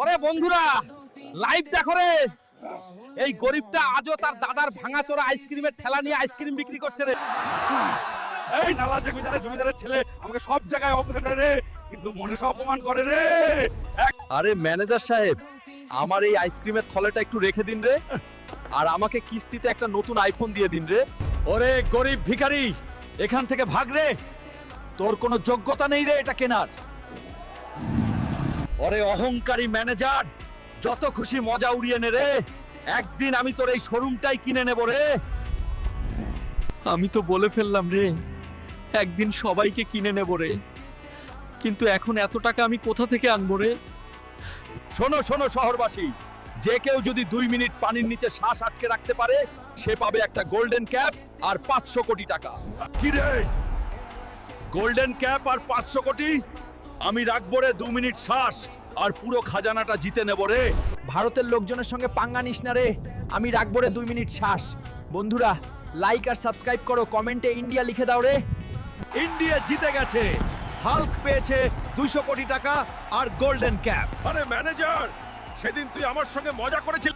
ওরে বন্ধুরা লাইভ দেখো রে। এই গরিবটা আজও তার দাদার ভাঙাচোরা আইসক্রিমের ঠেলা নিয়ে আইসক্রিম বিক্রি করছে রে। এই নালা জমিদারের জমিদারের ছেলে আমাকে সব জায়গায় অপমান করে রে, কিন্তু মনে সব অপমান করে রে। আরে ম্যানেজার সাহেব, আমার এই আইসক্রিমের থলেটা একটু রেখে দিন রে। আর আমাকে কিস্তিতে একটা নতুন আইফোন দিয়ে দিন রে। ওরে গরিব ভিখারি, এখান থেকে ভাগ রে। তোর কোনো যোগ্যতা নেই রে এটা কেনার। ওরে অহংকারী ম্যানেজার যত খুশি মজা উড়িয়ে নে রে। একদিন আমি তোর এই শোরুমটাই কিনে নেব রে। আমি তো বলে ফেললাম রে একদিন সবাইকে কিনে নেব রে। কিন্তু এখন এত টাকা আমি কোথা থেকে আনব রে? শোনো শোনো শহরবাসী যে কেউ যদি দুই মিনিট পানির নিচে শ্বাস আটকে রাখতে পারে সে পাবে একটা গোল্ডেন ক্যাপ আর পাঁচশো কোটি টাকা। কি রে? গোল্ডেন ক্যাপ আর পাঁচশো কোটি? আমি রাখব রে দু মিনিট শ্বাস, আর পুরো খাজানাটা জিতে নেব রে। ভারতের লোকজনের সঙ্গে পাঙ্গা নিস না রে। আমি রাখব রে দুই মিনিট শ্বাস। বন্ধুরা লাইক আর সাবস্ক্রাইব করো, কমেন্টে ইন্ডিয়া লিখে দাও রে। ইন্ডিয়া জিতে গেছে। হাল্ক পেয়েছে দুইশো কোটি টাকা আর গোল্ডেন ক্যাপ। আরে ম্যানেজার, সেদিন তুই আমার সঙ্গে মজা করেছিলি।